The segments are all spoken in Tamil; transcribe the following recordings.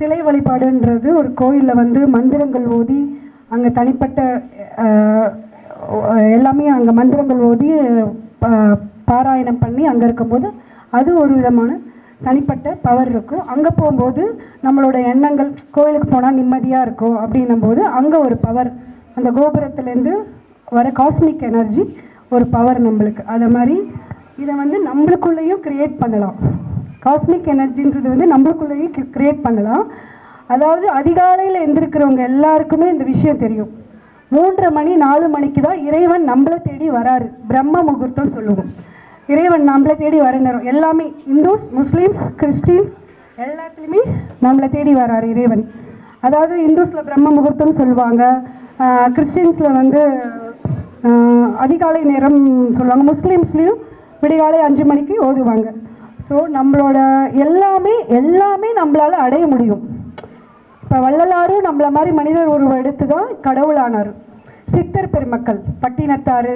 சிலை வழிபாடுன்றது ஒரு கோயிலில் வந்து மந்திரங்கள் ஓதி அங்கே தனிப்பட்ட எல்லாமே அங்கே மந்திரங்கள் ஓதி பாராயணம் பண்ணி அங்கே இருக்கும்போது அது ஒரு விதமான தனிப்பட்ட பவர் இருக்கும் அங்கே போகும்போது நம்மளோட எண்ணங்கள் கோயிலுக்கு போனால் நிம்மதியாக இருக்கும் அப்படின்னும் போது அங்கே ஒரு பவர் அந்த கோபுரத்துலேருந்து வர காஸ்மிக் எனர்ஜி ஒரு பவர் நம்மளுக்கு. அதை மாதிரி இதை வந்து நம்மளுக்குள்ளேயும் க்ரியேட் பண்ணலாம். காஸ்மிக் எனர்ஜின்றது வந்து நம்மளுக்குள்ளேயே கிரியேட் பண்ணலாம். அதாவது அதிகாலையில் எந்திருக்கிறவங்க எல்லாருக்குமே இந்த விஷயம் தெரியும். மூன்றரை மணி நாலு மணிக்கு தான் இறைவன் நம்மளை தேடி வராரு. பிரம்ம முகூர்த்தம் சொல்லுவோம். இறைவன் நம்மளை தேடி வர நேரம். எல்லாமே இந்துஸ் முஸ்லீம்ஸ் கிறிஸ்டின்ஸ் எல்லாத்துலேயுமே நம்மளை தேடி வராரு இறைவன். அதாவது இந்துஸில் பிரம்ம முகூர்த்தம் சொல்லுவாங்க. கிறிஸ்டின்ஸில் வந்து அதிகாலை நேரம் சொல்லுவாங்க. முஸ்லீம்ஸ்லேயும் விடிகாலை அஞ்சு மணிக்கு ஓதுவாங்க. ஸோ நம்மளோட எல்லாமே எல்லாமே நம்மளால் அடைய முடியும். இப்போ வள்ளலாரும் நம்மள மாதிரி மனிதர் உருவம் எடுத்து தான் கடவுளானார். சித்தர் பெருமக்கள் பட்டினத்தாறு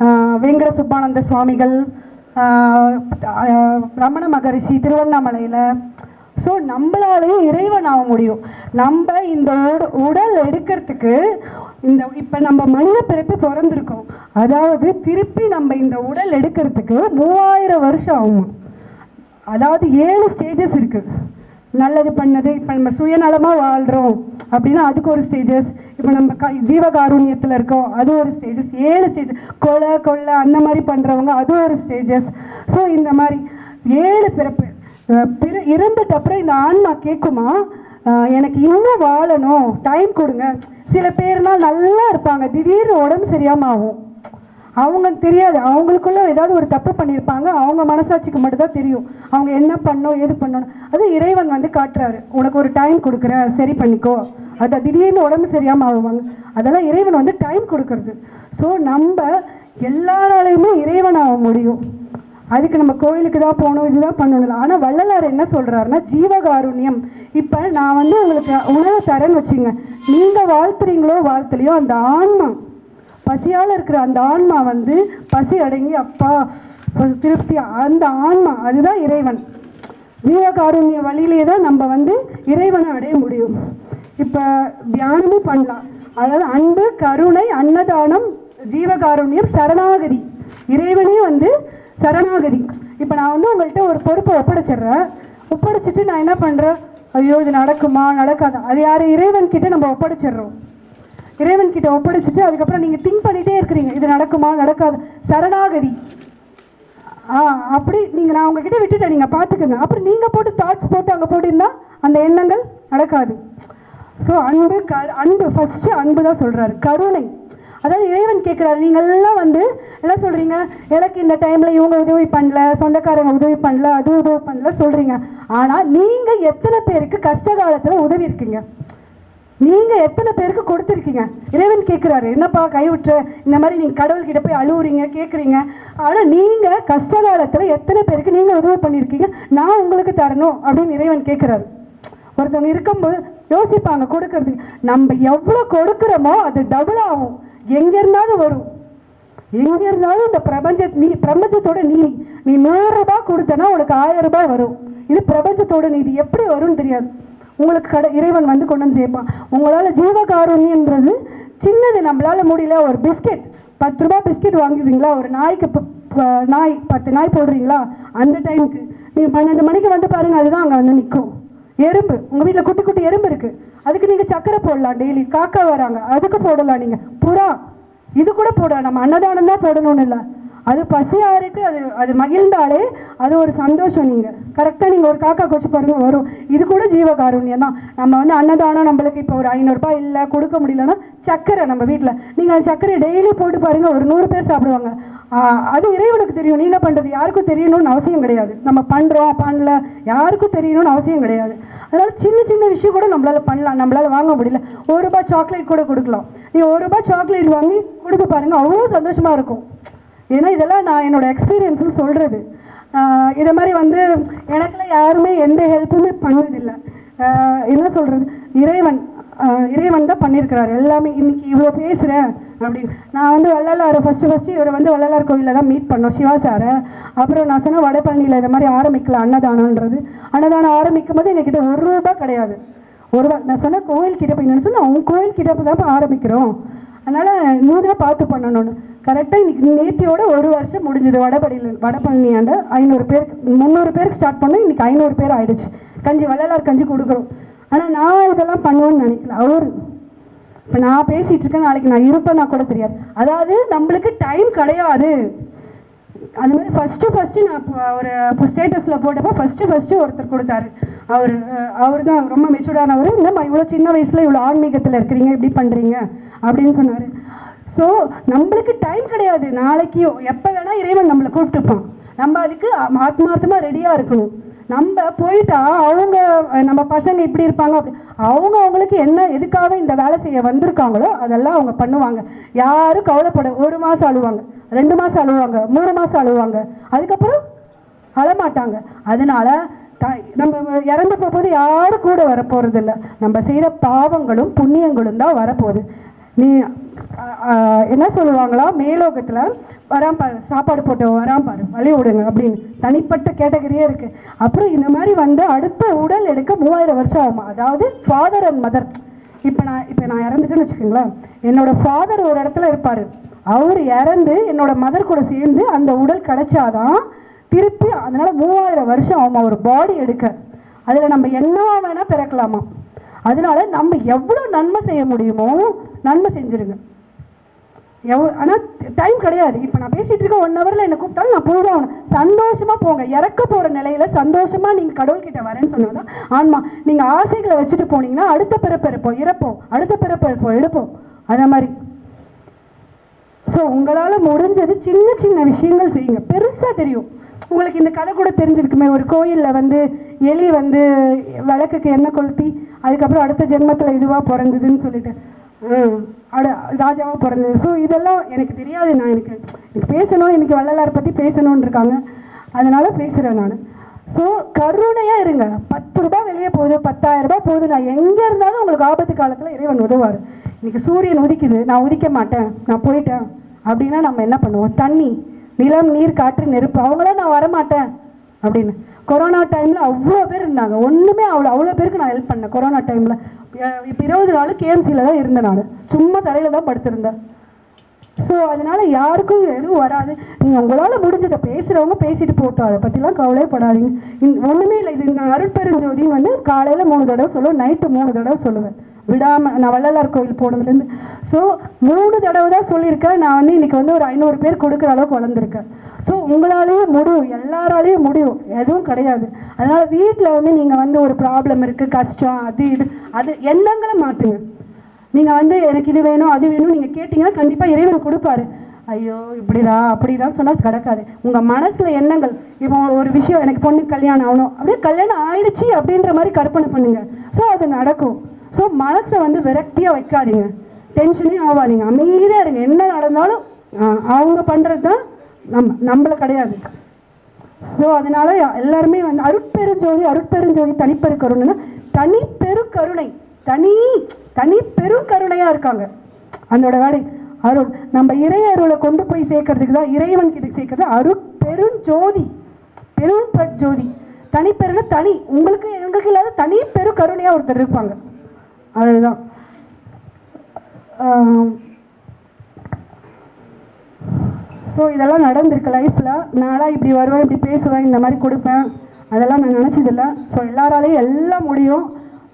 ஆஹ் வேங்கட சுப்பானந்த சுவாமிகள் ரமண மகரிஷி திருவண்ணாமலையில். ஸோ நம்மளாலையும் இறைவன் ஆக முடியும். நம்ம இந்த உடல் எடுக்கிறதுக்கு இந்த இப்போ நம்ம மனித பிறப்பு பிறந்திருக்கோம். அதாவது திருப்பி நம்ம இந்த உடல் எடுக்கிறதுக்கு மூவாயிரம் வருஷம் ஆகும். அதாவது ஏழு ஸ்டேஜஸ் இருக்குது நல்லது பண்ணது இப்போ நம்ம சுயநலமாக வாழ்கிறோம் அப்படின்னா அதுக்கு ஒரு ஸ்டேஜஸ் இப்போ நம்ம க ஜீவகாருண்யத்தில் இருக்கோம் அது ஒரு ஸ்டேஜஸ் ஏழு ஸ்டேஜஸ் கொலை கொள்ளை அந்த மாதிரி பண்ணுறவங்க அது ஒரு ஸ்டேஜஸ் ஸோ இந்த மாதிரி ஏழு பிறப்பு. பிற இறந்துட்ட அப்புறம் இந்த ஆன்மா கேட்குமா எனக்கு இன்னும் வாழணும். டைம் கொடுங்க. சில பேர்லாம் நல்லா இருப்பாங்க. திடீர்னு உடம்பு சரியாமல் ஆகும். அவங்களுக்கு தெரியாது. அவங்களுக்குள்ள ஏதாவது ஒரு தப்பு பண்ணியிருப்பாங்க. அவங்க மனசாட்சிக்கு மட்டும்தான் தெரியும். அவங்க என்ன பண்ணோம் ஏது பண்ணணும். அது இறைவன் வந்து காட்டுறாரு. உனக்கு ஒரு டைம் கொடுக்குறேன். சரி பண்ணிக்கோ. அது திடீர்னு உடம்பு சரியாமல் ஆகுவாங்க அதெல்லாம் இறைவன் வந்து டைம் கொடுக்கறது. ஸோ நம்ம எல்லாராலையுமே இறைவன் ஆக முடியும். அதுக்கு நம்ம கோயிலுக்கு தான் போகணும் இதுதான் பண்ணணும் ஆனால் வள்ளலார் என்ன சொல்கிறாருன்னா ஜீவகாருண்யம். இப்போ நான் வந்து உங்களுக்கு உணவு தரேன்னு வச்சுங்க நீங்கள் வாழ்த்துறீங்களோ வாழ்த்துலையோ அந்த ஆன்மா பசியால் இருக்கிற அந்த ஆன்மா வந்து பசி அடங்கி அப்பா ஒரு திருப்தி. அந்த ஆன்மா அதுதான் இறைவன். ஜீவகாருண்ய வழியிலே தான் நம்ம வந்து இறைவனை அடைய முடியும். இப்போ தியானமும் பண்ணலாம். அதாவது அன்பு கருணை அன்னதானம் ஜீவகாருண்யம் சரணாகதி. இறைவனே வந்து சரணாகதி. இப்போ நான் வந்து உங்கள்கிட்ட ஒரு பொறுப்பை ஒப்படைச்சிடுறேன். ஒப்படைச்சிட்டு நான் என்ன பண்ணுறேன் ஐயோ இது நடக்குமா? நடக்காதா? அது யார்? இறைவன் கிட்ட நம்ம ஒப்படைச்சிடுறோம். இறைவன் கிட்ட ஒப்படைச்சிட்டு அதுக்கப்புறம் நீங்கள் திங்க் பண்ணிட்டே இருக்கிறீங்க. இது நடக்குமா? நடக்காது. சரணாகதி. ஆ அப்படி நீங்கள் நான் உங்ககிட்ட விட்டுட்டேன். நீங்கள் பார்த்துக்கோங்க. அப்புறம் நீங்கள் போட்டு தாட்ஸ் போட்டு அங்கே போட்டிருந்தா அந்த எண்ணங்கள் நடக்காது. ஸோ அன்பு க அன்பு. ஃபஸ்ட்டு அன்பு தான் சொல்கிறாரு கருணை. அதாவது இறைவன் கேட்குறாரு நீங்கள் எல்லாம் வந்து என்ன சொல்கிறீங்க எனக்கு இந்த டைமில் இவங்க உதவி பண்ணல சொந்தக்காரங்க உதவி பண்ணல அது உதவி பண்ணல சொல்கிறீங்க ஆனால் நீங்கள் எத்தனை பேருக்கு கஷ்ட காலத்தில் உதவி இருக்கீங்க? நீங்க எத்தனை பேருக்கு கொடுத்துருக்கீங்க? இறைவன் கேட்குறாரு என்னப்பா கைவிட்டு? இந்த மாதிரி நீங்க கடவுள்கிட்ட போய் அழுவுறீங்க கேட்குறீங்க. ஆனா நீங்க கஷ்ட காலத்துல எத்தனை பேருக்கு நீங்க உதவி பண்ணியிருக்கீங்க நான் உங்களுக்கு தரணும் அப்படின்னு இறைவன் கேட்குறாரு. ஒருத்தவங்க இருக்கும்போது யோசிப்பாங்க கொடுக்கறதுக்கு. நம்ம எவ்வளோ கொடுக்குறோமோ அது டபுள் ஆகும். எங்க இருந்தாலும் வரும். எங்க இருந்தாலும் இந்த பிரபஞ்ச நீ பிரபஞ்சத்தோட நீ நீ நூறு ரூபாய் கொடுத்தனா உனக்கு ஆயிரம் ரூபாய் வரும். இது பிரபஞ்சத்தோட நீதி. எப்படி வரும்னு தெரியாது. உங்களுக்கு கடை இறைவன் வந்து கொண்டு வந்து சேர்ப்பான். உங்களால் ஜீவகாருண்யன்றது சின்னது நம்மளால் முடியல. ஒரு பிஸ்கெட் பத்து ரூபா பிஸ்கெட் வாங்குவீங்களா? ஒரு நாய்க்கு நாய் பத்து நாய் போடுறீங்களா? அந்த டைமுக்கு. நீங்கள் பன்னெண்டு மணிக்கு வந்து பாருங்கள் அதுதான் அங்கே வந்து நிற்கும் எறும்பு. உங்கள் வீட்டில் குட்டி குட்டி எறும்பு இருக்குது அதுக்கு நீங்கள் சக்கரை போடலாம் டெய்லி. காக்கா வராங்க. அதுக்கு போடலாம் நீங்கள் புறா. இது கூட போடலாம். நம்ம அன்னதானம் தான் போடணும்னு இல்லை. அது பசியாருக்கு அது அது மகிழ்ந்தாலே அது ஒரு சந்தோஷம் நீங்கள் கரெக்டாக நீங்கள் ஒரு காக்கா கொச்சு பாருங்க வரும். இது கூட ஜீவகாருண்யம் தான். நம்ம வந்து அன்னதானம் நம்மளுக்கு இப்போ ஒரு ஐநூறுரூபா இல்லை கொடுக்க முடியலன்னா சக்கரை நம்ம வீட்டில் நீங்கள் அந்த சக்கரை டெய்லி போட்டு பாருங்கள் ஒரு நூறு பேர் சாப்பிடுவாங்க. அது இறைவனுக்கு தெரியும். நீங்கள் பண்ணுறது யாருக்கும் தெரியணும்னு அவசியம் கிடையாது. நம்ம பண்ணுறோம் பண்ணல யாருக்கும் தெரியணும்னு அவசியம் கிடையாது. அதனால் சின்ன சின்ன விஷயம் கூட நம்மளால் பண்ணலாம். நம்மளால் வாங்க முடியல. ஒரு ரூபாய் சாக்லேட் கூட கொடுக்கலாம். நீ ஒரு ரூபாய் சாக்லேட் வாங்கி கொடுத்து பாருங்கள் அவ்வளோ சந்தோஷமாக இருக்கும். ஏன்னா இதெல்லாம் நான் என்னோடய எக்ஸ்பீரியன்ஸும் சொல்கிறது இதை மாதிரி வந்து எனக்குலாம் யாருமே எந்த ஹெல்ப்புமே பண்ணதில்லை. என்ன சொல்கிறது இறைவன் இறைவன் தான் பண்ணியிருக்கிறாரு எல்லாமே இன்னைக்கு இவ்வளோ பேசுகிறேன் அப்படின்னு. நான் வந்து வள்ளலார் ஃபஸ்ட்டு ஃபஸ்ட்டு இவரை வந்து வள்ளலார் கோயிலில் தான் மீட் பண்ணோம் சிவா சாரை. அப்புறம் நான் சொன்னேன் வடபழனியில் இதை மாதிரி ஆரம்பிக்கல அன்னதானன்றது அன்னதானம் ஆரம்பிக்கும் போது எங்ககிட்ட ஒரு ரூபா கிடையாது. ஒரு ரூபா. நான் சொன்னேன் கோயில் கிட்ட போய் நினச்சோன்னா அவங்க உங்கள் கோயில் கிட்ட போய் தான் ஆரம்பிக்கிறோம். அதனால் நீ பார்த்து பண்ணணும்னு. கரெக்டாக இன்னைக்கு நேத்தியோட ஒரு வருஷம் முடிஞ்சது. வடபடியில் வடபழனியாண்ட ஐநூறு பேருக்கு முந்நூறு பேருக்கு ஸ்டார்ட் பண்ணோம். இன்னைக்கு ஐநூறு பேர் ஆயிடுச்சு. கஞ்சி வள்ளலார் கஞ்சி கொடுக்குறோம். ஆனால் நான் இதெல்லாம் பண்ணுவேன்னு நினைக்கல. அவர் இப்போ நான் பேசிகிட்டு இருக்கேன் நாளைக்கு நான் இருப்பேன்னா கூட தெரியாது. அதாவது நம்மளுக்கு டைம் கிடையாது. அந்த மாதிரி ஃபஸ்ட்டு ஃபஸ்ட்டு நான் ஒரு இப்போ ஸ்டேட்டஸில் போட்டப்போ ஃபஸ்ட்டு ஃபஸ்ட்டு ஒருத்தர் கொடுத்தாரு. அவர் அவர் தான் ரொம்ப மெச்சூர்டானவர் என்னம்மா இவ்வளோ சின்ன வயசில் இவ்வளோ ஆன்மீகத்தில் இருக்கிறீங்க இப்படி பண்ணுறீங்க அப்படின்னு சொன்னார். ஸோ நம்மளுக்கு டைம் கிடையாது. நாளைக்கு எப்போ வேணால் இறைவன் நம்மளை கூப்பிட்டுப்பான். நம்ம அதுக்கு ஆத்மார்த்தமாக ரெடியாக இருக்கணும். நம்ம போயிட்டா அவங்க நம்ம பசங்க இப்படி இருப்பாங்க அப்படி. அவங்க அவங்களுக்கு என்ன எதுக்காக இந்த வேலை செய்ய வந்திருக்காங்களோ அதெல்லாம் அவங்க பண்ணுவாங்க. யாரும் கவலைப்பட ஒரு மாதம் அழுவாங்க ரெண்டு மாதம் அழுவாங்க மூணு மாதம் அழுவாங்க. அதுக்கப்புறம் அழமாட்டாங்க. அதனால த நம்ம இறந்து போகும்போது யாரும் கூட வரப்போகிறதில்ல நம்ம செய்கிற பாவங்களும் புண்ணியங்களும் தான் வரப்போகுது. நீ என்ன சொல்லுவாங்களா? மேலோகத்தில் வரான் பாரு சாப்பாடு போட்டு வரான் பாரு வழி விடுங்க அப்படின்னு. தனிப்பட்ட கேட்டகரியே இருக்கு. அப்புறம் இந்த மாதிரி வந்து அடுத்த உடல் எடுக்க மூவாயிரம் வருஷம் ஆகுமா? அதாவது ஃபாதர் அண்ட் மதர் இப்போ நான் இப்போ நான் இறந்துட்டேன்னு வச்சுக்கோங்களேன். என்னோட ஃபாதர் ஒரு இடத்துல இருப்பார். அவர் இறந்து என்னோட மதர் கூட சேர்ந்து அந்த உடல் கிடைச்சாதான் திருப்பி அதனால மூவாயிரம் வருஷம் ஆகுமா? ஒரு பாடி எடுக்க. அதில் நம்ம என்ன வேணால் பிறக்கலாமா? அதனால நம்ம எவ்வளோ நன்மை செய்ய முடியுமோ நன்மை செஞ்சிருங்க. எவ்வளோ ஆனால் டைம் கிடையாது. இப்போ நான் பேசிகிட்டு இருக்க ஒன் ஹவரில் என்னை கூப்பிட்டாலும் நான் போய் தான் போங்க. இறக்க போகிற நிலையில் சந்தோஷமாக நீங்கள் கடவுள்கிட்ட வரேன்னு சொன்னாதான் ஆன்மா நீங்கள் ஆசைகளை வச்சுட்டு போனீங்கன்னா அடுத்த பிறப்பு இருப்போம் இறப்போம் அடுத்த பிறப்பு இருப்போம் எடுப்போம். அந்த மாதிரி. ஸோ உங்களால் முடிஞ்சது சின்ன சின்ன விஷயங்கள் செய்யுங்க. பெருசாக தெரியும். உங்களுக்கு இந்த கதை கூட தெரிஞ்சிருக்குமே. ஒரு கோயிலில் வந்து எலி வந்து விளக்குக்கு எண்ணெய் கொளுத்தி அதுக்கப்புறம் அடுத்த ஜென்மத்தில் இதுவாக பிறந்ததுன்னு சொல்லிட்டு. அட ராஜாவாக பிறந்தது. ஸோ இதெல்லாம் எனக்கு தெரியாது. நான் எனக்கு எனக்கு பேசணும். எனக்கு வள்ளலார் பற்றி பேசணும்னு இருக்காங்க. அதனால பேசுகிறேன் நான். ஸோ கருணையாக இருங்க. பத்து ரூபாய் வெளியே போகுது. பத்தாயிரம் ரூபாய் போகுது. நான் எங்கே இருந்தாலும் உங்களுக்கு ஆபத்து காலத்தில் இறைவன் உதவார் இன்னைக்கு சூரியன் உதிக்குது. நான் உதிக்க மாட்டேன். நான் போயிட்டேன். அப்படின்னா நம்ம என்ன பண்ணுவோம்? தண்ணி நிலம் நீர் காற்று நெருப்பு. அவங்களாம் நான் வரமாட்டேன். அப்படின்னு. கொரோனா டைமில் அவ்வளோ பேர் இருந்தாங்க. ஒன்றுமே அவ்வளோ அவ்வளோ பேருக்கு நான் ஹெல்ப் பண்ணேன். கொரோனா டைமில் இப்போ இருபது நாள் கேஎம்சியில் தான் இருந்தேன் நான். சும்மா தரையில் தான் படுத்திருந்தேன். ஸோ அதனால் யாருக்கும் எதுவும் வராது. நீங்கள் உங்களால் முடிஞ்சதை பேசுகிறவங்க பேசிட்டு போட்டோம். அதை பற்றிலாம் கவலையப்படாதீங்க இந்த ஒன்றுமே இல்லை. இது இந்த அருட்பெருஞ்சோதின்னு வந்து காலையில் மூணு தடவை சொல்லுவேன் நைட்டு மூணு தடவை சொல்லுவேன். விடாமல் நான் வள்ளலார் கோயில் போனதுலேருந்து. ஸோ மூணு தடவை தான் சொல்லியிருக்கேன். நான் வந்து இன்னைக்கு வந்து ஒரு ஐநூறு பேர் கொடுக்குற அளவுக்கு வளர்ந்துருக்கேன். ஸோ உங்களாலேயே முடியும். எல்லாராலையும் முடியும். எதுவும் கிடையாது. அதனால் வீட்டில் வந்து நீங்கள் வந்து ஒரு ப்ராப்ளம் இருக்குது கஷ்டம் அது இது அது எண்ணங்களை மாற்றுங்க நீங்கள் வந்து எனக்கு இது வேணும் அது வேணும் நீங்கள் கேட்டிங்கன்னா கண்டிப்பாக இறைவன் கொடுப்பாரு. ஐயோ இப்படிடா அப்படிதான் சொன்னால் கிடக்காது. உங்கள் மனசில் எண்ணங்கள் இப்போ ஒரு விஷயம் எனக்கு பொண்ணு கல்யாணம் ஆகணும். அப்படியே கல்யாணம் ஆயிடுச்சு அப்படின்ற மாதிரி கற்பனை பண்ணுங்க. ஸோ அது நடக்கும். ஸோ மனசை வந்து விரக்தியாக வைக்காதீங்க. டென்ஷனே ஆகாதீங்க அமைதியாக இருங்க. என்ன நடந்தாலும் அவங்க பண்ணுறது தான் நம்ம நம்மள கிடையாது. ஸோ அதனால எல்லாருமே வந்து அருட்பெருஞ்சோதி அருட்பெருஞ்சோதி தனிப்பெருக்கருணைன்னா தனி பெருக்கருணை தனி தனி பெருங்கருணையா இருக்காங்க. அதோட வேலை அருள். நம்ம இறை அருளை கொண்டு போய் சேர்க்கறதுக்கு தான் இறைவன் கிட்ட சேர்க்கறது அருட்பெருஞ்சோதி. பெரும் ஜோதி தனிப்பெருனா தனி. உங்களுக்கு எங்களுக்கு இல்லாத தனி கருணையாக ஒருத்தர் இருப்பாங்க. அதுதான். ஸோ இதெல்லாம் நடந்திருக்கு லைஃப்பில் நானாக இப்படி வருவேன் இப்படி பேசுவேன் இந்த மாதிரி கொடுப்பேன். அதெல்லாம் நான் நினச்சதில்ல. ஸோ எல்லாராலையும் எல்லாம் முடியும்.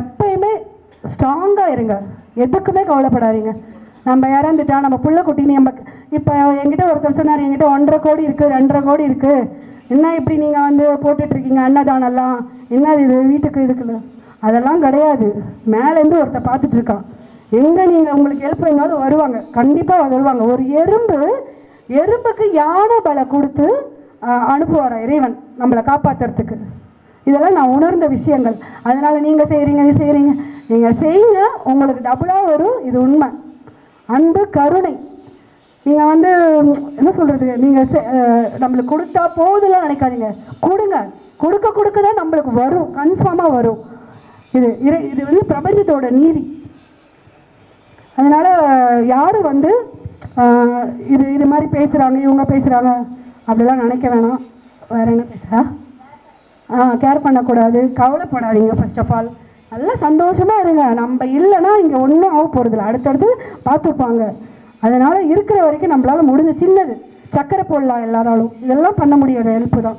எப்பயுமே ஸ்ட்ராங்காக இருங்க. எதுக்குமே கவலைப்படாதீங்க. நம்ம இறந்துட்டா நம்ம புள்ள குட்டி நம்ம இப்போ என்கிட்ட ஒருத்தர் சொன்னார் என்கிட்ட ஒன்றரை கோடி இருக்குது ரெண்டரை கோடி இருக்குது என்ன இப்படி நீங்கள் வந்து போட்டுட்ருக்கீங்க? அன்னதானெல்லாம் என்ன இது? வீட்டுக்கு இதுக்குன்னு. அதெல்லாம் கிடையாது. மேலேருந்து ஒருத்தர் பார்த்துட்ருக்கான். எங்கே நீங்கள் உங்களுக்கு ஹெல்ப் வேணாலும் வருவாங்க. கண்டிப்பாக வருவாங்க. ஒரு எறும்பு எறும்புக்கு யானை பல கொடுத்து ஆஹ், அனுப்புவார் இறைவன் நம்மளை காப்பாத்துறதுக்கு. இதெல்லாம் நான் உணர்ந்த விஷயங்கள். அதனால நீங்க செய்கிறீங்க இது செய்கிறீங்க நீங்க செய்யுங்க உங்களுக்கு டபுளா வரும். இது உண்மை. அன்பு கருணை. நீங்க வந்து என்ன சொல்றது? நீங்க செ- நம்மளுக்கு கொடுத்தா போகுதுலாம் நினைக்காதீங்க. கொடுங்க. கொடுக்க கொடுக்க தான் நம்மளுக்கு வரும். கன்ஃபார்மா வரும். இது இறை- இது வந்து பிரபஞ்சத்தோட நீதி. அதனால யாரும் வந்து இது இது மாதிரி பேசுகிறாங்க இவங்க பேசுகிறாங்க அப்படிலாம் நினைக்க வேணாம். வேறு என்ன பேசுகிறா ஆ கேர் பண்ணக்கூடாது. கவலைப்படாதீங்க ஃபர்ஸ்ட் ஆஃப் ஆல் நல்லா சந்தோஷமாக இருங்க. நம்ம இல்லைன்னா இங்கே ஒன்றும் ஆக போகிறதில்ல அடுத்தடுத்து பார்த்துப்பாங்க. அதனால் இருக்கிற வரைக்கும் நம்மளால் முடிஞ்ச சின்னது. சக்கரை போடலாம் எல்லாராலும். இதெல்லாம் பண்ண முடியாத ஹெல்ப்பு தான்.